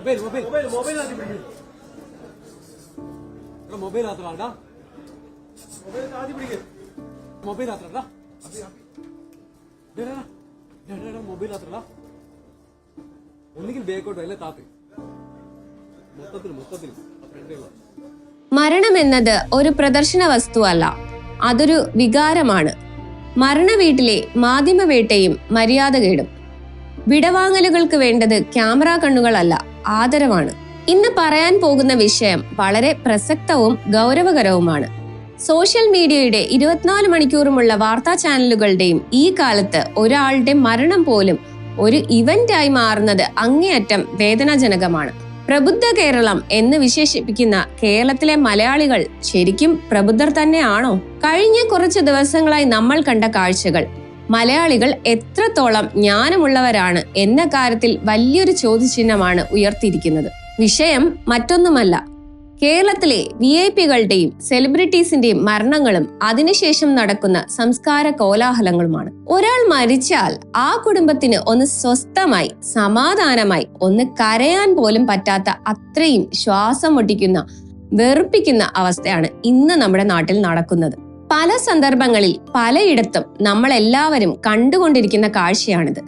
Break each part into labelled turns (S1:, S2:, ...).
S1: Mobile mobile
S2: mobile mobile
S1: ഫ്രണ്ടിലുള്ള
S3: മരണമെന്നത് ഒരു പ്രദർശന വസ്തുവല്ല അതൊരു വികാരമാണ്. മരണ വീട്ടിലെ മരണവീട്ടിലെ മര്യാദ കേടും വിടവാങ്ങലുകൾക്ക് വേണ്ടത് ക്യാമറ കണ്ണുകളല്ല ആദരവാണ്. ഇന്ന് പറയാൻ പോകുന്ന വിഷയം വളരെ പ്രസക്തവും ഗൗരവകരവുമാണ്. സോഷ്യൽ മീഡിയയുടെ ഇരുപത്തിനാല് മണിക്കൂറുമുള്ള വാർത്താ ചാനലുകളുടെയും ഈ കാലത്ത് ഒരാളുടെ മരണം പോലും ഒരു ഇവന്റായി മാറുന്നത് അങ്ങേയറ്റം വേദനാജനകമാണ്. പ്രബുദ്ധ കേരളം എന്ന് വിശേഷിപ്പിക്കുന്ന കേരളത്തിലെ മലയാളികൾ ശരിക്കും പ്രബുദ്ധർ തന്നെയാണോ? കഴിഞ്ഞ കുറച്ച് ദിവസങ്ങളായി നമ്മൾ കണ്ട കാഴ്ചകൾ മലയാളികൾ എത്രത്തോളം ജ്ഞാനമുള്ളവരാണ് എന്ന കാര്യത്തിൽ വലിയൊരു ചോദ്യചിഹ്നമാണ് ഉയർത്തിയിരിക്കുന്നത്. വിഷയം മറ്റൊന്നുമല്ല. കേരളത്തിലെ വി ഐ പികളുടെയും സെലിബ്രിറ്റീസിന്റെയും മരണങ്ങളും അതിനുശേഷം നടക്കുന്ന സംസ്കാര കോലാഹലങ്ങളുമാണ്. ഒരാൾ മരിച്ചാൽ ആ കുടുംബത്തിന് ഒന്ന് സ്വസ്ഥമായി സമാധാനമായി ഒന്ന് കരയാൻ പോലും പറ്റാത്ത അത്രയും ശ്വാസം മുട്ടിക്കുന്ന വെറുപ്പിക്കുന്ന അവസ്ഥയാണ് ഇന്ന് നമ്മുടെ നാട്ടിൽ നടക്കുന്നത്. പല സന്ദർഭങ്ങളിൽ പലയിടത്തും നമ്മൾ എല്ലാവരും കണ്ടുകൊണ്ടിരിക്കുന്ന കാഴ്ചയാണിത്.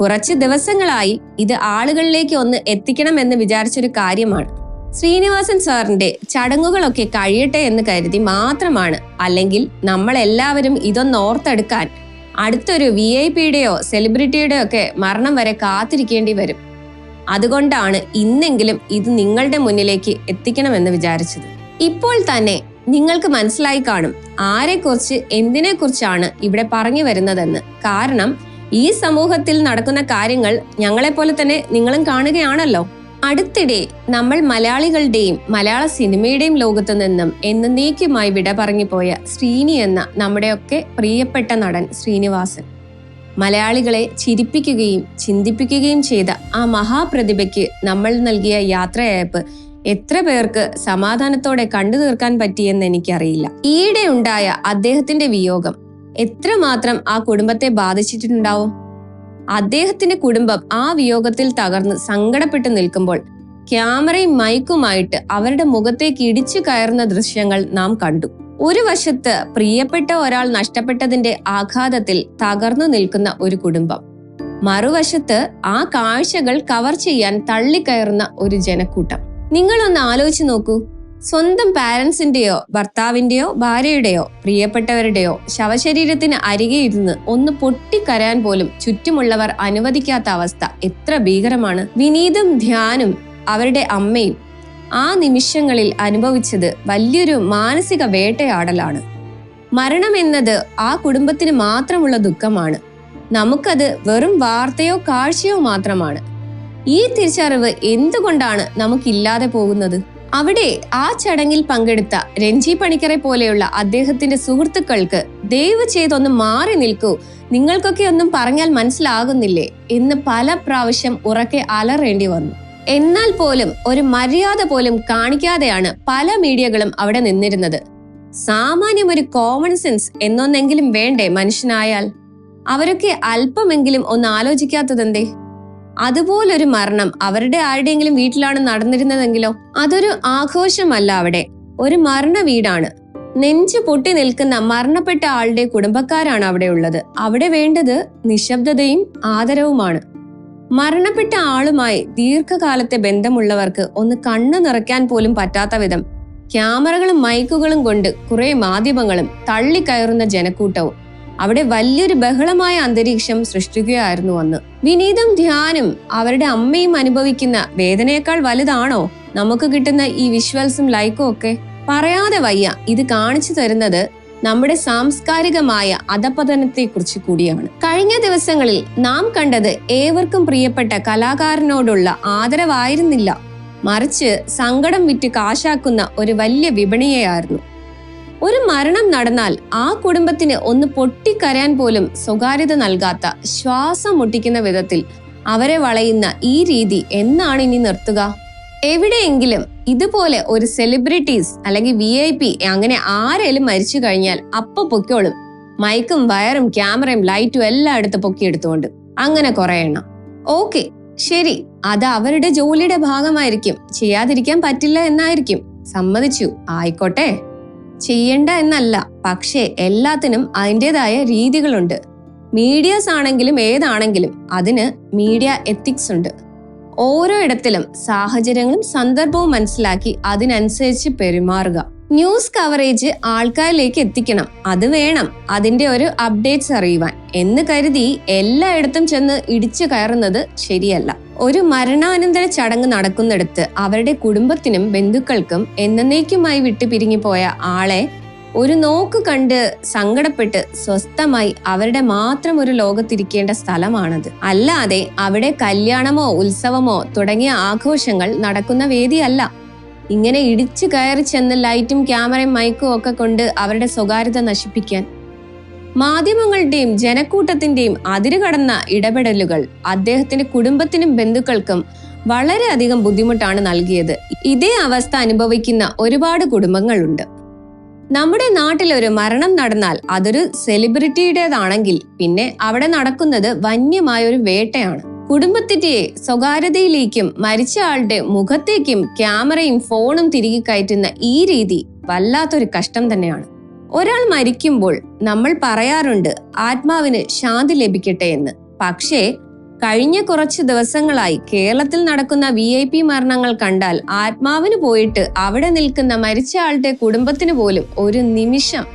S3: കുറച്ച് ദിവസങ്ങളായി ഇത് ആളുകളിലേക്ക് ഒന്ന് എത്തിക്കണമെന്ന് വിചാരിച്ചൊരു കാര്യമാണ്. ശ്രീനിവാസൻ സാറിന്റെ ചടങ്ങുകളൊക്കെ കഴിയട്ടെ എന്ന് കരുതി മാത്രമാണ് അല്ലെങ്കിൽ നമ്മളെല്ലാവരും ഇതൊന്ന് ഓർത്തെടുക്കാൻ അടുത്തൊരു വി ഐ പിയുടെയോ സെലിബ്രിറ്റിയുടെയോ ഒക്കെ മരണം വരെ കാത്തിരിക്കേണ്ടി വരും. അതുകൊണ്ടാണ് ഇന്നെങ്കിലും ഇത് നിങ്ങളുടെ മുന്നിലേക്ക് എത്തിക്കണമെന്ന് വിചാരിച്ചത്. ഇപ്പോൾ തന്നെ നിങ്ങൾക്ക് മനസ്സിലായി കാണും ആരെക്കുറിച്ച് എന്തിനെക്കുറിച്ചാണ് ഇവിടെ പറഞ്ഞു വരുന്നതെന്ന്. കാരണം ഈ സമൂഹത്തിൽ നടക്കുന്ന കാര്യങ്ങൾ ഞങ്ങളെപ്പോലെ തന്നെ നിങ്ങളും കാണുകയാണല്ലോ. അടുത്തിടെ നമ്മൾ മലയാളികളുടെയും മലയാള സിനിമയുടെയും ലോകത്തു നിന്നും എന്നേക്കുമായി വിട പറഞ്ഞുപോയ ശ്രീനി എന്ന നമ്മുടെയൊക്കെ പ്രിയപ്പെട്ട നടൻ ശ്രീനിവാസൻ. മലയാളികളെ ചിരിപ്പിക്കുകയും ചിന്തിപ്പിക്കുകയും ചെയ്ത ആ മഹാപ്രതിഭയ്ക്ക് നമ്മൾ നൽകിയ യാത്രയയപ്പ് എത്ര പേർക്ക് സമാധാനത്തോടെ കണ്ടു തീർക്കാൻ പറ്റിയെന്ന് എനിക്കറിയില്ല. ഈയിടെ ഉണ്ടായ അദ്ദേഹത്തിന്റെ വിയോഗം എത്രമാത്രം ആ കുടുംബത്തെ ബാധിച്ചിട്ടുണ്ടാവും? അദ്ദേഹത്തിന്റെ കുടുംബം ആ വിയോഗത്തിൽ തകർന്ന് സങ്കടപ്പെട്ടു നിൽക്കുമ്പോൾ ക്യാമറയും മൈക്കുമായിട്ട് അവരുടെ മുഖത്തേക്ക് ഇടിച്ചു കയറുന്ന ദൃശ്യങ്ങൾ നാം കണ്ടു. ഒരു വശത്ത് പ്രിയപ്പെട്ട ഒരാൾ നഷ്ടപ്പെട്ടതിന്റെ ആഘാതത്തിൽ തകർന്നു നിൽക്കുന്ന ഒരു കുടുംബം. മറുവശത്ത് ആ കാഴ്ചകൾ കവർ ചെയ്യാൻ തള്ളിക്കയറുന്ന ഒരു ജനക്കൂട്ടം. നിങ്ങളൊന്ന് ആലോചിച്ച് നോക്കൂ. സ്വന്തം പാരന്റ്സിന്റെയോ ഭർത്താവിന്റെയോ ഭാര്യയുടെയോ പ്രിയപ്പെട്ടവരുടെയോ ശവശരീരത്തിന് അരികെ ഇരുന്ന് ഒന്ന് പൊട്ടിക്കരയാൻ പോലും ചുറ്റുമുള്ളവർ അനുവദിക്കാത്ത അവസ്ഥ എത്ര ഭീകരമാണ്. വിനീതും ധ്യാനും അവരുടെ അമ്മയും ആ നിമിഷങ്ങളിൽ അനുഭവിച്ചത് വലിയൊരു മാനസിക വേട്ടയാടലാണ്. മരണം എന്നത് ആ കുടുംബത്തിന് മാത്രമുള്ള ദുഃഖമാണ്. നമുക്കത് വെറും വാർത്തയോ കാഴ്ചയോ മാത്രമാണ്. ഈ തിരിച്ചറിവ് എന്തുകൊണ്ടാണ് നമുക്കില്ലാതെ പോകുന്നത്? അവിടെ ആ ചടങ്ങിൽ പങ്കെടുത്ത രഞ്ജി പണിക്കരെ പോലെയുള്ള അദ്ദേഹത്തിന്റെ സുഹൃത്തുക്കൾക്ക് ദയവ് ചെയ്തൊന്ന് മാറി നിൽക്കൂ. നിങ്ങൾക്കൊക്കെ ഒന്നും പറഞ്ഞാൽ മനസ്സിലാകുന്നില്ലേ എന്ന് പല പ്രാവശ്യം ഉറക്കെ അലറേണ്ടി വന്നു. എന്നാൽ പോലും ഒരു മര്യാദ പോലും കാണിക്കാതെയാണ് പല മീഡിയകളും അവിടെ നിന്നിരുന്നത്. സാമാന്യം ഒരു കോമൺ സെൻസ് എന്നൊന്നെങ്കിലും വേണ്ടേ മനുഷ്യനായാൽ? അവരൊക്കെ അല്പമെങ്കിലും ഒന്ന് ആലോചിക്കാത്തതെന്തേ? അതുപോലൊരു മരണം അവരുടെ ആരുടെയെങ്കിലും വീട്ടിലാണ് നടന്നിരുന്നതെങ്കിലോ അതൊരു ആഘോഷമല്ല അവിടെ. ഒരു മരണ വീടാണ്. നെഞ്ചു പൊട്ടി നിൽക്കുന്ന മരണപ്പെട്ട ആളുടെ കുടുംബക്കാരാണ് അവിടെ ഉള്ളത്. അവിടെ വേണ്ടത് നിശബ്ദതയും ആദരവുമാണ്. മരണപ്പെട്ട ആളുമായി ദീർഘകാലത്തെ ബന്ധമുള്ളവർക്ക് ഒന്ന് കണ്ണു നിറയ്ക്കാൻ പോലും പറ്റാത്ത വിധം ക്യാമറകളും മൈക്കുകളും കൊണ്ട് കുറെ മാധ്യമങ്ങളും തള്ളിക്കയറുന്ന ജനക്കൂട്ടവും. അവിടെ വലിയൊരു ബഹളമായ അന്തരീക്ഷം സൃഷ്ടിക്കുകയായിരുന്നു അന്ന്. വിനീതം ധ്യാനും അവരുടെ അമ്മയും അനുഭവിക്കുന്ന വേദനയേക്കാൾ വലുതാണോ? നമുക്ക് കിട്ടുന്ന ഈ വിഷ്വൽസും ലൈക്കും ഒക്കെ? പറയാതെ വയ്യ ഇത് കാണിച്ചു തരുന്നത് നമ്മുടെ സാംസ്കാരികമായ അധപതനത്തെ കുറിച്ച് കൂടിയാണ്. കഴിഞ്ഞ ദിവസങ്ങളിൽ നാം കണ്ടത് ഏവർക്കും പ്രിയപ്പെട്ട കലാകാരനോടുള്ള ആദരവായിരുന്നില്ല. മറിച്ച് സങ്കടം വിറ്റ് കാശാക്കുന്ന ഒരു വലിയ വിപണിയെയായിരുന്നു. ഒരു മരണം നടന്നാൽ ആ കുടുംബത്തിന് ഒന്ന് പൊട്ടിക്കരയാൻ പോലും സ്വകാര്യത നൽകാത്ത ശ്വാസം മുട്ടിക്കുന്ന വിധത്തിൽ അവരെ വളയുന്ന ഈ രീതി എന്നാണ് ഇനി നിർത്തുക. എവിടെയെങ്കിലും ഇതുപോലെ ഒരു സെലിബ്രിറ്റീസ് അല്ലെങ്കിൽ വി ഐ പി അങ്ങനെ ആരേലും മരിച്ചു കഴിഞ്ഞാൽ അപ്പൊ പൊക്കോളും മൈക്കും വയറും ക്യാമറയും ലൈറ്റും എല്ലാം എടുത്ത് പൊക്കിയെടുത്തുകൊണ്ട് അങ്ങനെ കുറെ എണ്ണം. ഓക്കെ ശരി. അത് അവരുടെ ജോലിയുടെ ഭാഗമായിരിക്കും. ചെയ്യാതിരിക്കാൻ പറ്റില്ല എന്നായിരിക്കും. സമ്മതിച്ചു. ആയിക്കോട്ടെ. ചെയ്യണ്ട എന്നല്ല. പക്ഷേ എല്ലാത്തിനും അതിന്റെതായ രീതികളുണ്ട്. മീഡിയസ് ആണെങ്കിലും ഏതാണെങ്കിലും അതിന് മീഡിയ എത്തിക്സ് ഉണ്ട്. ഓരോ ഇടത്തിലും സാഹചര്യങ്ങളും സന്ദർഭവും മനസ്സിലാക്കി അതിനനുസരിച്ച് പെരുമാറുക. ന്യൂസ് കവറേജ് ആൾക്കാരിലേക്ക് എത്തിക്കണം. അത് വേണം. അതിന്റെ ഒരു അപ്ഡേറ്റ്സ് അറിയുവാൻ. എന്ന് കരുതി എല്ലായിടത്തും ചെന്ന് ഇടിച്ചു കയറുന്നത് ശരിയല്ല. ഒരു മരണാനന്തര ചടങ്ങ് നടക്കുന്നിടത്ത് അവരുടെ കുടുംബത്തിനും ബന്ധുക്കൾക്കും എന്നേക്കുമായി വിട്ടു പോയ ആളെ ഒരു നോക്ക് കണ്ട് സങ്കടപ്പെട്ട് സ്വസ്ഥമായി അവരുടെ മാത്രം ഒരു ലോകത്തിരിക്കേണ്ട സ്ഥലമാണത്. അല്ലാതെ അവിടെ കല്യാണമോ ഉത്സവമോ തുടങ്ങിയ ആഘോഷങ്ങൾ നടക്കുന്ന വേദിയല്ല. ഇങ്ങനെ ഇടിച്ചു കയറി ചെന്ന് ലൈറ്റും ക്യാമറയും മൈക്കും ഒക്കെ കൊണ്ട് അവരുടെ സ്വകാര്യത നശിപ്പിക്കാൻ. മാധ്യമങ്ങളുടെയും ജനക്കൂട്ടത്തിന്റെയും അതിരുകടന്ന ഇടപെടലുകൾ അദ്ദേഹത്തിന്റെ കുടുംബത്തിനും ബന്ധുക്കൾക്കും വളരെയധികം ബുദ്ധിമുട്ടാണ് നൽകിയത്. ഇതേ അവസ്ഥ അനുഭവിക്കുന്ന ഒരുപാട് കുടുംബങ്ങളുണ്ട്. നമ്മുടെ നാട്ടിൽ ഒരു മരണം നടന്നാൽ അതൊരു സെലിബ്രിറ്റിയുടേതാണെങ്കിൽ പിന്നെ അവിടെ നടക്കുന്നത് വന്യമായ ഒരു വേട്ടയാണ്. കുടുംബത്തിന്റെ സ്വകാര്യതയിലേക്കും മരിച്ച ആളുടെ മുഖത്തേക്കും ക്യാമറയും ഫോണും തിരികെ കയറ്റുന്ന ഈ രീതി വല്ലാത്തൊരു കഷ്ടം തന്നെയാണ്. ഒരാൾ മരിക്കുമ്പോൾ നമ്മൾ പറയാറുണ്ട് ആത്മാവിന് ശാന്തി ലഭിക്കട്ടെ എന്ന്. പക്ഷേ കഴിഞ്ഞ കുറച്ച് ദിവസങ്ങളായി കേരളത്തിൽ നടക്കുന്ന വി ഐ പി മരണങ്ങൾ കണ്ടാൽ ആത്മാവിന് പോയിട്ട് അവിടെ നിൽക്കുന്ന മരിച്ച ആളുടെ കുടുംബത്തിന് പോലും ഒരു നിമിഷം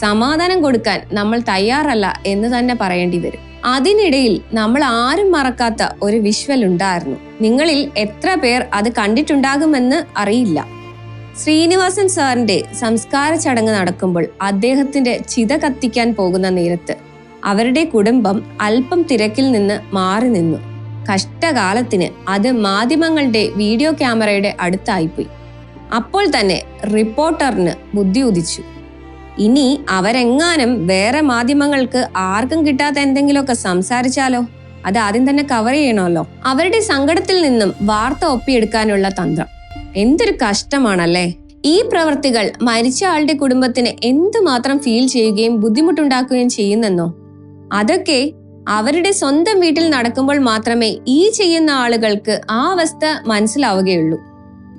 S3: സമാധാനം കൊടുക്കാൻ നമ്മൾ തയ്യാറല്ല എന്ന് തന്നെ പറയേണ്ടി വരും. അതിനിടയിൽ നമ്മൾ ആരും മറക്കാത്ത ഒരു വിഷ്വൽ ഉണ്ടായിരുന്നു. നിങ്ങളിൽ എത്ര പേർ അത് കണ്ടിട്ടുണ്ടാകുമെന്ന് അറിയില്ല. ശ്രീനിവാസൻ സാറിന്റെ സംസ്കാര ചടങ്ങ് നടക്കുമ്പോൾ അദ്ദേഹത്തിന്റെ ചിത കത്തിക്കാൻ പോകുന്ന നേരത്ത് അവരുടെ കുടുംബം അല്പം തിരക്കിൽ നിന്ന് മാറി നിന്നു. കഷ്ടകാലത്തിന് അത് മാധ്യമങ്ങളുടെ വീഡിയോ ക്യാമറയുടെ അടുത്തായിപ്പോയി. അപ്പോൾ തന്നെ റിപ്പോർട്ടറിന് ബുദ്ധി ഉദിച്ചു. ഇനി അവരെങ്ങാനും വേറെ മാധ്യമങ്ങൾക്ക് ആർക്കും കിട്ടാത്ത എന്തെങ്കിലുമൊക്കെ സംസാരിച്ചാലോ? അത് ആദ്യം തന്നെ കവർ ചെയ്യണമല്ലോ. അവരുടെ സങ്കടത്തിൽ നിന്നും വാർത്ത ഒപ്പിയെടുക്കാനുള്ള തന്ത്രം. എന്തൊരു കഷ്ടമാണല്ലേ? ഈ പ്രവർത്തികൾ മരിച്ച ആളുടെ കുടുംബത്തിന് എന്തുമാത്രം ഫീൽ ചെയ്യുകയും ബുദ്ധിമുട്ടുണ്ടാക്കുകയും ചെയ്യുന്നെന്നോ? അതൊക്കെ അവരുടെ സ്വന്തം വീട്ടിൽ നടക്കുമ്പോൾ മാത്രമേ ഈ ചെയ്യുന്ന ആളുകൾക്ക് ആ അവസ്ഥ മനസ്സിലാവുകയുള്ളൂ.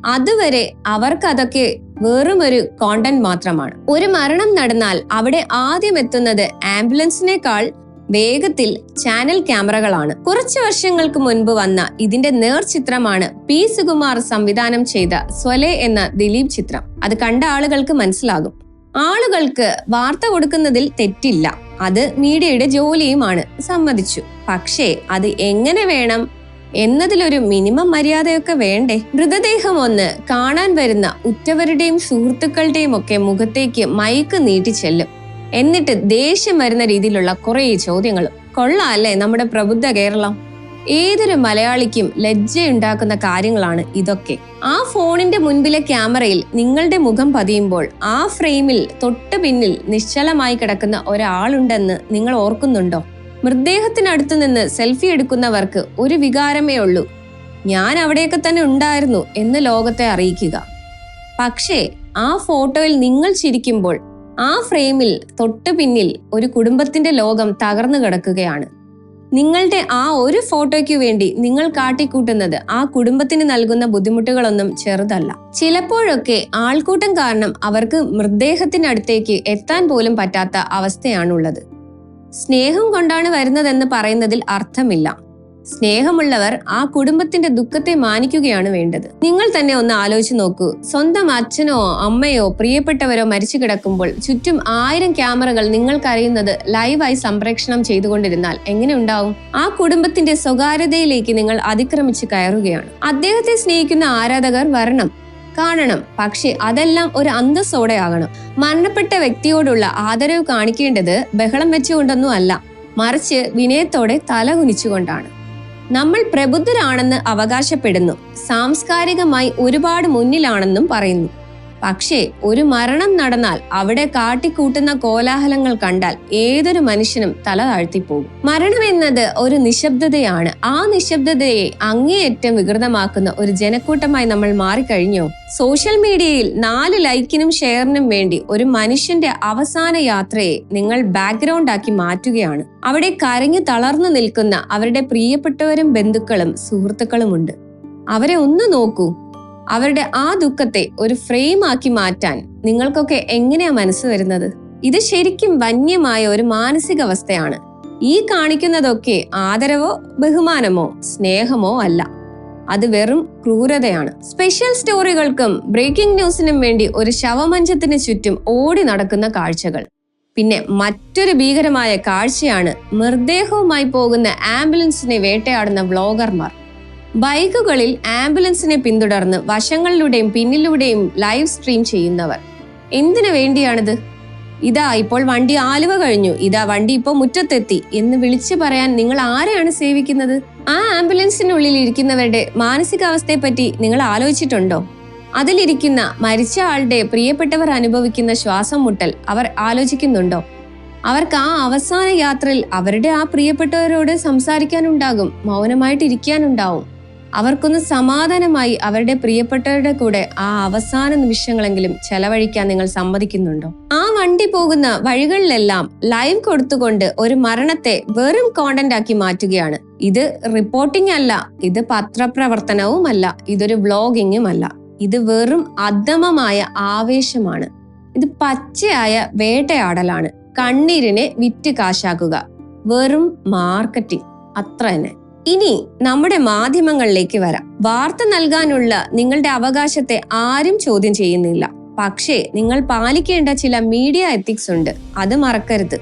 S3: അതുവരെ അവർക്ക് അതൊക്കെ വെറും ഒരു കോണ്ടന്റ് മാത്രമാണ്. ഒരു മരണം നടന്നാൽ അവിടെ ആദ്യം എത്തുന്നത് ആംബുലൻസിനേക്കാൾ വേഗത്തിൽ ചാനൽ ക്യാമറകളാണ്. കുറച്ചു വർഷങ്ങൾക്ക് മുൻപ് വന്ന ഇതിന്റെ നേർചിത്രമാണ് പി സുകുമാർ സംവിധാനം ചെയ്ത സ്വലെ എന്ന ദിലീപ് ചിത്രം. അത് കണ്ട ആളുകൾക്ക് മനസ്സിലാകും. ആളുകൾക്ക് വാർത്ത കൊടുക്കുന്നതിൽ തെറ്റില്ല. അത് മീഡിയയുടെ ജോലിയുമാണ് സമ്മതിച്ചു. പക്ഷേ അത് എങ്ങനെ വേണം? എന്നതിലൊരു മിനിമം മര്യാദയൊക്കെ വേണ്ടേ? മൃതദേഹം ഒന്ന് കാണാൻ വരുന്ന ഉറ്റവരുടെയും സുഹൃത്തുക്കളുടെയും ഒക്കെ മുഖത്തേക്ക് മയക്ക് നീട്ടി ചെല്ലും. എന്നിട്ട് ദേഷ്യം വരുന്ന രീതിയിലുള്ള കുറേ ചോദ്യങ്ങളും കൊള്ളാല്ലേ നമ്മുടെ പ്രബുദ്ധ കേരളം? ഏതൊരു മലയാളിക്കും ലജ്ജയുണ്ടാക്കുന്ന കാര്യങ്ങളാണ് ഇതൊക്കെ. ആ ഫോണിന്റെ മുൻപിലെ ക്യാമറയിൽ നിങ്ങളുടെ മുഖം പതിയുമ്പോൾ ആ ഫ്രെയിമിൽ തൊട്ട് പിന്നിൽ നിശ്ചലമായി കിടക്കുന്ന ഒരാളുണ്ടെന്ന് നിങ്ങൾ ഓർക്കുന്നുണ്ടോ? മൃതദേഹത്തിനടുത്ത് നിന്ന് സെൽഫി എടുക്കുന്നവർക്ക് ഒരു വികാരമേ ഉള്ളൂ. ഞാൻ അവിടെയൊക്കെ തന്നെ ഉണ്ടായിരുന്നു എന്ന് ലോകത്തെ അറിയിക്കുക. പക്ഷേ ആ ഫോട്ടോയിൽ നിങ്ങൾ ചിരിക്കുമ്പോൾ ആ ഫ്രെയിമിൽ തൊട്ടു പിന്നിൽ ഒരു കുടുംബത്തിന്റെ ലോകം തകർന്നു കിടക്കുകയാണ്. നിങ്ങളുടെ ആ ഒരു ഫോട്ടോയ്ക്ക് വേണ്ടി നിങ്ങൾ കാട്ടിക്കൂട്ടുന്നത് ആ കുടുംബത്തിന് നൽകുന്ന ബുദ്ധിമുട്ടുകളൊന്നും ചെറുതല്ല. ചിലപ്പോഴൊക്കെ ആൾക്കൂട്ടം കാരണം അവർക്ക് മൃതദേഹത്തിനടുത്തേക്ക് എത്താൻ പോലും പറ്റാത്ത അവസ്ഥയാണുള്ളത്. സ്നേഹം കൊണ്ടാണ് വരുന്നതെന്ന് പറയുന്നതിൽ അർത്ഥമില്ല. സ്നേഹമുള്ളവർ ആ കുടുംബത്തിന്റെ ദുഃഖത്തെ മാനിക്കുകയാണ് വേണ്ടത്. നിങ്ങൾ തന്നെ ഒന്ന് ആലോചിച്ച് നോക്കൂ. സ്വന്തം അച്ഛനോ അമ്മയോ പ്രിയപ്പെട്ടവരോ മരിച്ചു കിടക്കുമ്പോൾ ചുറ്റും ആയിരം ക്യാമറകൾ നിങ്ങൾക്കറിയുന്നത് ലൈവായി സംപ്രേക്ഷണം ചെയ്തുകൊണ്ടിരുന്നാൽ എങ്ങനെ ഉണ്ടാവും? ആ കുടുംബത്തിന്റെ സ്വകാര്യതയിലേക്ക് നിങ്ങൾ അതിക്രമിച്ച് കയറുകയാണ്. അദ്ദേഹത്തെ സ്നേഹിക്കുന്ന ആരാധകർ വരണം. കാണണം. പക്ഷെ അതെല്ലാം ഒരു അന്തസ്സോടെ ആകണം മരണപ്പെട്ട വ്യക്തിയോടുള്ള ആദരവ് കാണിക്കേണ്ടത് ബഹളം വെച്ചുകൊണ്ടൊന്നും അല്ല മറിച്ച് വിനയത്തോടെ തല കുനിച്ചുകൊണ്ടാണ് നമ്മൾ പ്രബുദ്ധരാണെന്ന് അവകാശപ്പെടുന്നു. സാംസ്കാരികമായി ഒരുപാട് മുന്നിലാണെന്നും പറയുന്നു. പക്ഷേ ഒരു മരണം നടന്നാൽ അവിടെ കാട്ടിക്കൂട്ടുന്ന കോലാഹലങ്ങൾ കണ്ടാൽ ഏതൊരു മനുഷ്യനും തല താഴ്ത്തിപ്പോകും. മരണം എന്നത് ഒരു നിശബ്ദതയാണ്. ആ നിശബ്ദതയെ അങ്ങേയറ്റം വികൃതമാക്കുന്ന ഒരു ജനക്കൂട്ടമായി നമ്മൾ മാറിക്കഴിഞ്ഞോ? സോഷ്യൽ മീഡിയയിൽ നാല് ലൈക്കിനും ഷെയറിനും വേണ്ടി ഒരു മനുഷ്യന്റെ അവസാന യാത്രയെ നിങ്ങൾ ബാക്ക്ഗ്രൗണ്ട് ആക്കി മാറ്റുകയാണ്. അവിടെ കരഞ്ഞു തളർന്നു നിൽക്കുന്ന അവരുടെ പ്രിയപ്പെട്ടവരും ബന്ധുക്കളും സുഹൃത്തുക്കളുമുണ്ട്. അവരെ ഒന്ന് നോക്കൂ. അവരുടെ ആ ദുഃഖത്തെ ഒരു ഫ്രെയിം ആക്കി മാറ്റാൻ നിങ്ങൾക്കൊക്കെ എങ്ങനെയാ മനസ്സ് വരുന്നത്? ഇത് ശരിക്കും വന്യമായ ഒരു മാനസികാവസ്ഥയാണ്. ഈ കാണിക്കുന്നതൊക്കെ ആദരവോ ബഹുമാനമോ സ്നേഹമോ അല്ല. അത് വെറും ക്രൂരതയാണ്. സ്പെഷ്യൽ സ്റ്റോറികൾക്കും ബ്രേക്കിംഗ് ന്യൂസിനും വേണ്ടി ഒരു ശവമഞ്ചത്തിന് ചുറ്റും ഓടി നടക്കുന്ന കാഴ്ചകൾ. പിന്നെ മറ്റൊരു ഭീകരമായ കാഴ്ചയാണ് മൃതദേഹവുമായി പോകുന്ന ആംബുലൻസിനെ വേട്ടയാടുന്ന വ്ളോഗർമാർ. ബൈക്കുകളിൽ ആംബുലൻസിനെ പിന്തുടർന്ന് വശങ്ങളിലൂടെയും പിന്നിലൂടെയും ലൈവ് സ്ട്രീം ചെയ്യുന്നവർ. എന്തിനു വേണ്ടിയാണിത്? ഇതാ ഇപ്പോൾ വണ്ടി ആലുവ കഴിഞ്ഞു. ഇതാ വണ്ടി ഇപ്പോൾ മുറ്റത്തെത്തി. എന്ന് വിളിച്ചു പറയാൻ നിങ്ങൾ ആരെയാണ് സേവിക്കുന്നത്? ആ ആംബുലൻസിനുള്ളിൽ ഇരിക്കുന്നവരുടെ മാനസികാവസ്ഥയെ പറ്റി നിങ്ങൾ ആലോചിച്ചിട്ടുണ്ടോ? അതിലിരിക്കുന്ന മരിച്ച ആളുടെ പ്രിയപ്പെട്ടവർ അനുഭവിക്കുന്ന ശ്വാസം മുട്ടൽ അവർ ആലോചിക്കുന്നുണ്ടോ? അവർക്ക് ആ അവസാന യാത്രയിൽ അവരുടെ ആ പ്രിയപ്പെട്ടവരോട് സംസാരിക്കാനുണ്ടാകും മൗനമായിട്ട് ഇരിക്കാനുണ്ടാവും അവർക്കൊന്ന് സമാധാനമായി അവരുടെ പ്രിയപ്പെട്ടവരുടെ കൂടെ ആ അവസാന നിമിഷങ്ങളെങ്കിലും ചെലവഴിക്കാൻ നിങ്ങൾ സമ്മതിക്കുന്നുണ്ടോ? ആ വണ്ടി പോകുന്ന വഴികളിലെല്ലാം ലൈവ് കൊടുത്തുകൊണ്ട് ഒരു മരണത്തെ വെറും കോണ്ടന്റ് ആക്കി മാറ്റുകയാണ്. ഇത് റിപ്പോർട്ടിംഗ് അല്ല ഇത് പത്രപ്രവർത്തനവുമല്ല ഇതൊരു വ്ലോഗിങ്ങും അല്ല. ഇത് വെറും അധമമായ ആവേശമാണ്. ഇത് പച്ചയായ വേട്ടയാടലാണ്. കണ്ണീരിനെ വിറ്റ് കാശാക്കുക. വെറും മാർക്കറ്റിംഗ് അത്ര തന്നെ. ഇനി നമ്മുടെ മാധ്യമങ്ങളിലേക്ക് വരാം. വാർത്ത നൽകാനുള്ള നിങ്ങളുടെ അവകാശത്തെ ആരും ചോദ്യം ചെയ്യുന്നില്ല. പക്ഷേ നിങ്ങൾ പാലിക്കേണ്ട ചില മീഡിയ എത്തിക്സ് ഉണ്ട്. അത് മറക്കരുത്.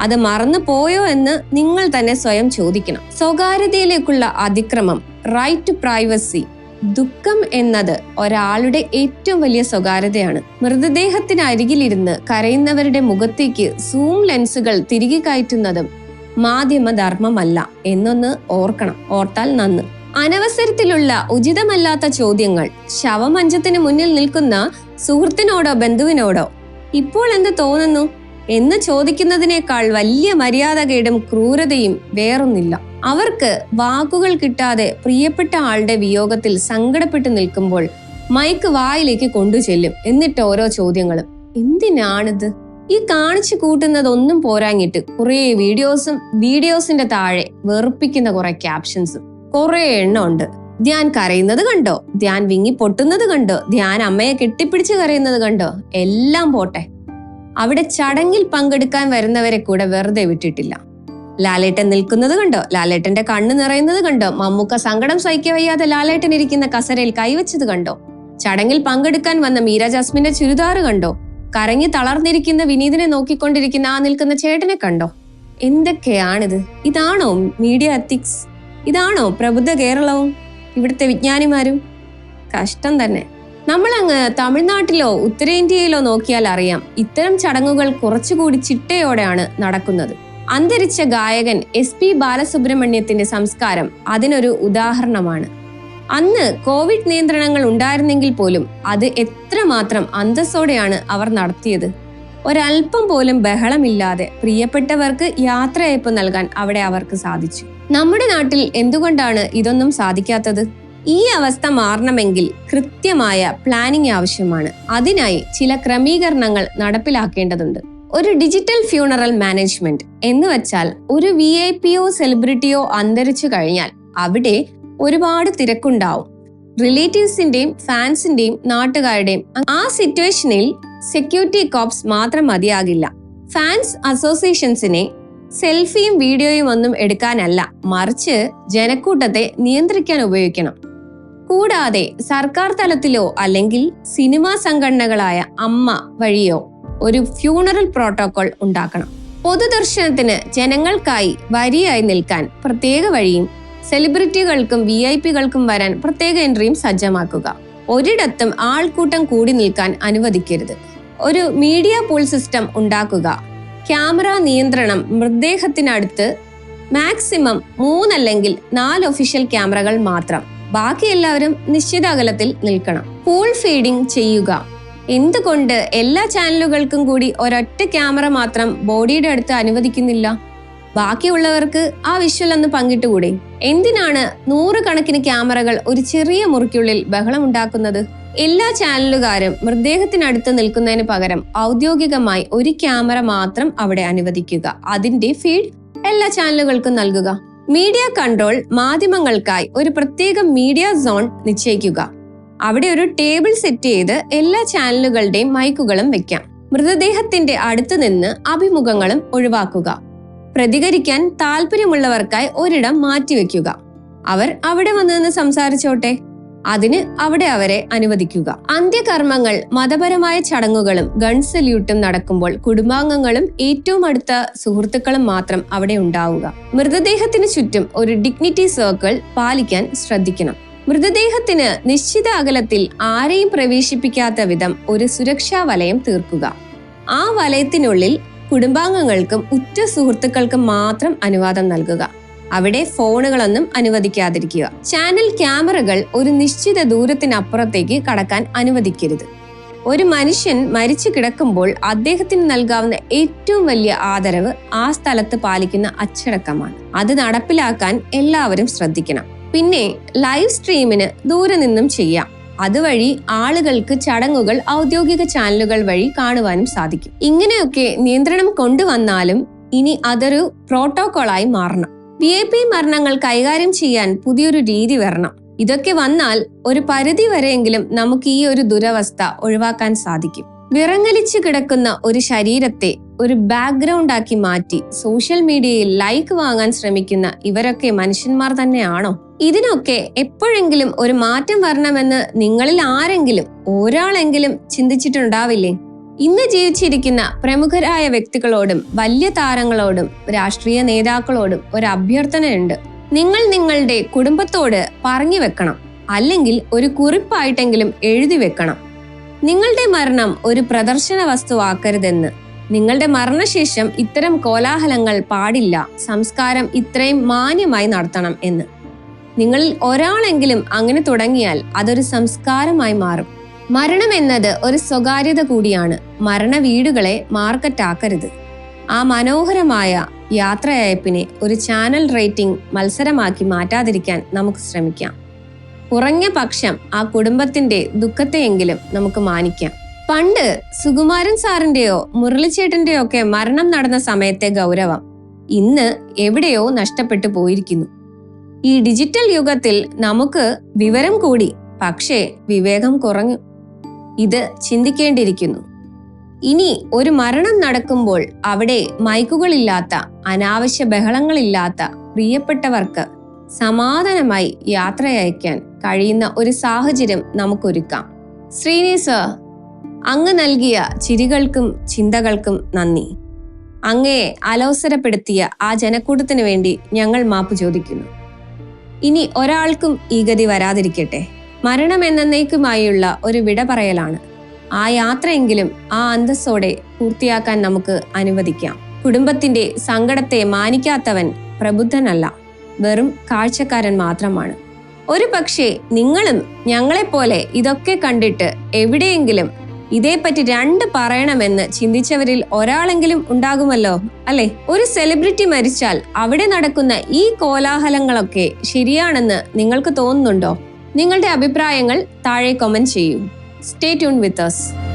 S3: അത് മറന്നു പോയോ എന്ന് നിങ്ങൾ തന്നെ സ്വയം ചോദിക്കണം. സ്വകാര്യതയിലേക്കുള്ള അതിക്രമം റൈറ്റ് ടു പ്രൈവസി ദുഃഖം എന്നത് ഒരാളുടെ ഏറ്റവും വലിയ സ്വകാര്യതയാണ്. മൃതദേഹത്തിനരികിലിരുന്ന് കരയുന്നവരുടെ മുഖത്തേക്ക് സൂം ലെൻസുകൾ തിരികെ കയറ്റുന്നതും മാധ്യമധർമ്മമല്ല എന്നൊന്ന് ഓർക്കണം. ഓർത്താൽ നന്ന്. അനവസരത്തിലുള്ള ഉചിതമല്ലാത്ത ചോദ്യങ്ങൾ ശവമഞ്ചത്തിന് മുന്നിൽ നിൽക്കുന്ന സുഹൃത്തിനോടോ ബന്ധുവിനോടോ ഇപ്പോൾ എന്ത് തോന്നുന്നു? എന്ന് ചോദിക്കുന്നതിനേക്കാൾ വലിയ മര്യാദകേടും ക്രൂരതയും വേറൊന്നില്ല. അവർക്ക് വാക്കുകൾ കിട്ടാതെ പ്രിയപ്പെട്ട ആളുടെ വിയോഗത്തിൽ സങ്കടപ്പെട്ടു നിൽക്കുമ്പോൾ മൈക്ക് വായിലേക്ക് കൊണ്ടു ചെല്ലും എന്നിട്ട് ഓരോ ചോദ്യങ്ങളും. എന്തിനാണിത്? ഈ കാണിച്ചു കൂട്ടുന്നതൊന്നും പോരാങ്ങിട്ട് കുറേ വീഡിയോസും വീഡിയോസിന്റെ താഴെ വെറുപ്പിക്കുന്ന കുറെ ക്യാപ്ഷൻസും കുറെ എണ്ണം ഉണ്ട്. ധ്യാൻ കരയുന്നത് കണ്ടോ? ധ്യാൻ വിങ്ങി പൊട്ടുന്നത് കണ്ടോ? ധ്യാൻ അമ്മയെ കെട്ടിപ്പിടിച്ച് കരയുന്നത് കണ്ടോ? എല്ലാം പോട്ടെ. അവിടെ ചടങ്ങിൽ പങ്കെടുക്കാൻ വരുന്നവരെ കൂടെ വെറുതെ വിട്ടിട്ടില്ല. ലാലേട്ടൻ നിൽക്കുന്നത് കണ്ടോ? ലാലേട്ടന്റെ കണ്ണ് നിറയുന്നത് കണ്ടോ? മമ്മൂക്ക സങ്കടം സഹിക്കവയ്യാതെ വയ്യാതെ ലാലേട്ടൻ ഇരിക്കുന്ന കസരയിൽ കൈവച്ചത് കണ്ടോ? ചടങ്ങിൽ പങ്കെടുക്കാൻ വന്ന മീര ജാസ്മിന്റെ ചുരിദാറ് കണ്ടോ? കരഞ്ഞു തളർന്നിരിക്കുന്ന വിനീതിനെ നോക്കിക്കൊണ്ടിരിക്കുന്ന ആ നിൽക്കുന്ന ചേട്ടനെ കണ്ടോ? എന്തൊക്കെയാണിത്? ഇതാണോ മീഡിയ എത്തിക്സ്? ഇതാണോ പ്രബുദ്ധ കേരളവും ഇവിടുത്തെ വിജ്ഞാനിമാരും? കഷ്ടം തന്നെ. നമ്മളങ്ങ് തമിഴ്നാട്ടിലോ ഉത്തരേന്ത്യയിലോ നോക്കിയാൽ അറിയാം ഇത്തരം ചടങ്ങുകൾ കുറച്ചുകൂടി ചിട്ടയോടെയാണ് നടക്കുന്നത്. അന്തരിച്ച ഗായകൻ എസ് പി ബാലസുബ്രഹ്മണ്യത്തിന്റെ സംസ്കാരം അതിനൊരു ഉദാഹരണമാണ്. അന്ന് കോവിഡ് നിയന്ത്രണങ്ങൾ ഉണ്ടായിരുന്നെങ്കിൽ പോലും അത് എത്രമാത്രം അന്തസ്സോടെയാണ് അവർ നടത്തിയത്. ഒരല്പം പോലും ബഹളമില്ലാതെ പ്രിയപ്പെട്ടവർക്ക് യാത്രയയപ്പ് നൽകാൻ അവിടെ അവർക്ക് സാധിച്ചു. നമ്മുടെ നാട്ടിൽ എന്തുകൊണ്ടാണ് ഇതൊന്നും സാധിക്കാത്തത്? ഈ അവസ്ഥ മാറണമെങ്കിൽ കൃത്യമായ പ്ലാനിംഗ് ആവശ്യമാണ്. അതിനായി ചില ക്രമീകരണങ്ങൾ നടപ്പിലാക്കേണ്ടതുണ്ട്. ഒരു ഡിജിറ്റൽ ഫ്യൂണറൽ മാനേജ്മെന്റ് എന്ന് വെച്ചാൽ ഒരു വി ഐ പിയോ സെലിബ്രിറ്റിയോ അന്തരിച്ചു കഴിഞ്ഞാൽ അവിടെ ഒരുപാട് തിരക്കുണ്ടാവും. റിലേറ്റീവ്സിന്റെയും ഫാൻസിന്റെയും നാട്ടുകാരുടെയും ആ സിറ്റുവേഷനിൽ സെക്യൂരിറ്റി കോപ്സ് മാത്രം മതിയാകില്ല. ഫാൻസ് അസോസിയേഷൻസിനെ സെൽഫിയും വീഡിയോയും ഒന്നും എടുക്കാനല്ല മറിച്ച് ജനക്കൂട്ടത്തെ നിയന്ത്രിക്കാൻ ഉപയോഗിക്കണം. കൂടാതെ സർക്കാർ തലത്തിലോ അല്ലെങ്കിൽ സിനിമാ സംഘടനകളായ അമ്മ വഴിയോ ഒരു ഫ്യൂണറൽ പ്രോട്ടോകോൾ ഉണ്ടാക്കണം. പൊതുദർശനത്തിന് ജനങ്ങൾക്കായി വരിയായി നിൽക്കാൻ പ്രത്യേക വഴിയും സെലിബ്രിറ്റികൾക്കും വി ഐ പികൾക്കും വരാൻ പ്രത്യേക എൻട്രിയും സജ്ജമാക്കുക. ഒരിടത്തും ആൾക്കൂട്ടം കൂടി നിൽക്കാൻ അനുവദിക്കരുത്. ഒരു മീഡിയ പൂൾ സിസ്റ്റം ഉണ്ടാക്കുക. ക്യാമറ നിയന്ത്രണം മൃതദേഹത്തിനടുത്ത് മാക്സിമം മൂന്നല്ലെങ്കിൽ നാല് ഒഫീഷ്യൽ ക്യാമറകൾ മാത്രം. ബാക്കി എല്ലാവരും നിശ്ചിത അകലത്തിൽ നിൽക്കണം. പൂൾ ഫീഡിംഗ് ചെയ്യുക. എന്തുകൊണ്ട് എല്ലാ ചാനലുകൾക്കും കൂടി ഒരൊറ്റ ക്യാമറ മാത്രം ബോഡിയുടെ അടുത്ത് അനുവദിക്കുന്നില്ല? ബാക്കിയുള്ളവർക്ക് ആ വിഷ്വൽ ഒന്ന് പങ്കിട്ടുകൂടെ? എന്തിനാണ് നൂറുകണക്കിന് ക്യാമറകൾ ഒരു ചെറിയ മുറിക്കുള്ളിൽ ബഹളം ഉണ്ടാക്കുന്നത്? എല്ലാ ചാനലുകാരും മൃതദേഹത്തിനടുത്ത് നിൽക്കുന്നതിന് പകരം ഔദ്യോഗികമായി ഒരു ക്യാമറ മാത്രം അവിടെ അനുവദിക്കുക. അതിന്റെ ഫീഡ് എല്ലാ ചാനലുകൾക്കും നൽകുക. മീഡിയ കൺട്രോൾ മാധ്യമങ്ങൾക്കായി ഒരു പ്രത്യേക മീഡിയ സോൺ നിശ്ചയിക്കുക. അവിടെ ഒരു ടേബിൾ സെറ്റ് ചെയ്ത് എല്ലാ ചാനലുകളുടെയും മൈക്കുകളും വെക്കാം. മൃതദേഹത്തിന്റെ അടുത്ത് നിന്ന് അഭിമുഖങ്ങളും ഒഴിവാക്കുക. പ്രതികരിക്കാൻ താല്പര്യമുള്ളവർക്കായി ഒരിടം മാറ്റിവെക്കുക. അവർ അവിടെ വന്നു നിന്ന് സംസാരിച്ചോട്ടെ. അതിന് അവിടെ അവരെ അനുവദിക്കുക. അന്ത്യകർമ്മങ്ങൾ മതപരമായ ചടങ്ങുകളും ഗൺ സല്യൂട്ടും നടക്കുമ്പോൾ കുടുംബാംഗങ്ങളും ഏറ്റവും അടുത്ത സുഹൃത്തുക്കളും മാത്രം അവിടെ ഉണ്ടാവുക. മൃതദേഹത്തിന് ചുറ്റും ഒരു ഡിഗ്നിറ്റി സർക്കിൾ പാലിക്കാൻ ശ്രദ്ധിക്കണം. മൃതദേഹത്തിന് നിശ്ചിത അകലത്തിൽ ആരെയും പ്രവേശിപ്പിക്കാത്ത വിധം ഒരു സുരക്ഷാ വലയം തീർക്കുക. ആ വലയത്തിനുള്ളിൽ കുടുംബാംഗങ്ങൾക്കും ഉറ്റ സുഹൃത്തുക്കൾക്കും മാത്രം അനുവാദം നൽകുക. അവിടെ ഫോണുകളൊന്നും അനുവദിക്കാതിരിക്കുക. ചാനൽ ക്യാമറകൾ ഒരു നിശ്ചിത ദൂരത്തിനപ്പുറത്തേക്ക് കടക്കാൻ അനുവദിക്കരുത്. ഒരു മനുഷ്യൻ മരിച്ചു കിടക്കുമ്പോൾ അദ്ദേഹത്തിന് നൽകാവുന്ന ഏറ്റവും വലിയ ആദരവ് ആ സ്ഥലത്ത് പാലിക്കുന്ന അച്ചടക്കമാണ്. അത് നടപ്പിലാക്കാൻ എല്ലാവരും ശ്രദ്ധിക്കണം. പിന്നെ ലൈവ് സ്ട്രീമിന് ദൂരെ നിന്നും ചെയ്യാം. അതുവഴി ആളുകൾക്ക് ചടങ്ങുകൾ ഔദ്യോഗിക ചാനലുകൾ വഴി കാണുവാനും സാധിക്കും. ഇങ്ങനെയൊക്കെ നിയന്ത്രണം കൊണ്ടുവന്നാലും ഇനി അതൊരു പ്രോട്ടോകോളായി മാറണം. വി ഐ പി മരണങ്ങൾ കൈകാര്യം ചെയ്യാൻ പുതിയൊരു രീതി വരണം. ഇതൊക്കെ വന്നാൽ ഒരു പരിധി വരെയെങ്കിലും നമുക്ക് ഈ ഒരു ദുരവസ്ഥ ഒഴിവാക്കാൻ സാധിക്കും. വിറങ്ങലിച്ചു കിടക്കുന്ന ഒരു ശരീരത്തെ ഒരു ബാക്ക്ഗ്രൗണ്ട് ആക്കി മാറ്റി സോഷ്യൽ മീഡിയയിൽ ലൈക്ക് വാങ്ങാൻ ശ്രമിക്കുന്ന ഇവരൊക്കെ മനുഷ്യന്മാർ തന്നെയാണോ? ഇതിനൊക്കെ എപ്പോഴെങ്കിലും ഒരു മാറ്റം വരണമെന്ന് നിങ്ങളിൽ ആരെങ്കിലും ഒരാളെങ്കിലും ചിന്തിച്ചിട്ടുണ്ടാവില്ലേ? ഇന്ന് ജീവിച്ചിരിക്കുന്ന പ്രമുഖരായ വ്യക്തികളോടും വലിയ താരങ്ങളോടും രാഷ്ട്രീയ നേതാക്കളോടും ഒരു അഭ്യർത്ഥനയുണ്ട്. നിങ്ങൾ നിങ്ങളുടെ കുടുംബത്തോട് പറഞ്ഞു വെക്കണം. അല്ലെങ്കിൽ ഒരു കുറിപ്പായിട്ടെങ്കിലും എഴുതി വെക്കണം. നിങ്ങളുടെ മരണം ഒരു പ്രദർശന വസ്തുവാക്കരുതെന്ന്. നിങ്ങളുടെ മരണശേഷം ഇത്തരം കോലാഹലങ്ങൾ പാടില്ല. സംസ്കാരം ഇത്രയും മാന്യമായി നടത്തണം എന്ന്. നിങ്ങളിൽ ഒരാളെങ്കിലും അങ്ങനെ തുടങ്ങിയാൽ അതൊരു സംസ്കാരമായി മാറും. മരണം എന്നത് ഒരു സ്വകാര്യത കൂടിയാണ്. മരണ വീടുകളെ മാർക്കറ്റാക്കരുത് ആ മനോഹരമായ യാത്രയയപ്പിനെ ഒരു ചാനൽ റേറ്റിംഗ് മത്സരമാക്കി മാറ്റാതിരിക്കാൻ നമുക്ക് ശ്രമിക്കാം. കുറഞ്ഞ പക്ഷം ആ കുടുംബത്തിന്റെ ദുഃഖത്തെയെങ്കിലും നമുക്ക് മാനിക്കാം. പണ്ട് സുകുമാരൻ സാറിന്റെയോ മുരളിച്ചേട്ടന്റെയോ ഒക്കെ മരണം നടന്ന സമയത്തെ ഗൗരവം ഇന്ന് എവിടെയോ നഷ്ടപ്പെട്ടു പോയിരിക്കുന്നു. ഈ ഡിജിറ്റൽ യുഗത്തിൽ നമുക്ക് വിവരം കൂടി പക്ഷേ വിവേകം കുറഞ്ഞു. ഇത് ചിന്തിക്കേണ്ടിയിരിക്കുന്നു. ഇനി ഒരു മരണം നടക്കുമ്പോൾ അവിടെ മൈക്കുകളില്ലാത്ത അനാവശ്യ ബഹളങ്ങളില്ലാത്ത പ്രിയപ്പെട്ടവർക്ക് സമാധാനമായി യാത്രയയക്കാൻ കഴിയുന്ന ഒരു സാഹചര്യം നമുക്കൊരുക്കാം. ശ്രീനി അങ്ങ് നൽകിയ ചിരികൾക്കും ചിന്തകൾക്കും നന്ദി. അങ്ങയെ അലോസരപ്പെടുത്തിയ ആ ജനക്കൂട്ടത്തിനു വേണ്ടി ഞങ്ങൾ മാപ്പ് ചോദിക്കുന്നു. ഇനി ഒരാൾക്കും ഈ ഗതി വരാതിരിക്കട്ടെ. മരണം എന്നേക്കുമായുള്ള ഒരു വിട പറയലാണ്. ആ യാത്രയെങ്കിലും ആ അന്തസ്സോടെ പൂർത്തിയാക്കാൻ നമുക്ക് അനുവദിക്കാം. കുടുംബത്തിന്റെ സങ്കടത്തെ മാനിക്കാത്തവൻ പ്രബുദ്ധനല്ല. വെറും കാഴ്ചക്കാരൻ മാത്രമാണ്. ഒരു പക്ഷേ നിങ്ങളും ഞങ്ങളെപ്പോലെ ഇതൊക്കെ കണ്ടിട്ട് എവിടെയെങ്കിലും ഇതേപ്പറ്റി രണ്ട് പറയണമെന്ന് ചിന്തിച്ചവരിൽ ഒരാളെങ്കിലും ഉണ്ടാകുമല്ലോ അല്ലെ? ഒരു സെലിബ്രിറ്റി മരിച്ചാൽ അവിടെ നടക്കുന്ന ഈ കോലാഹലങ്ങളൊക്കെ ശരിയാണെന്ന് നിങ്ങൾക്ക് തോന്നുന്നുണ്ടോ? നിങ്ങളുടെ അഭിപ്രായങ്ങൾ താഴെ കൊമന്റ് ചെയ്യൂ. Stay tune with us.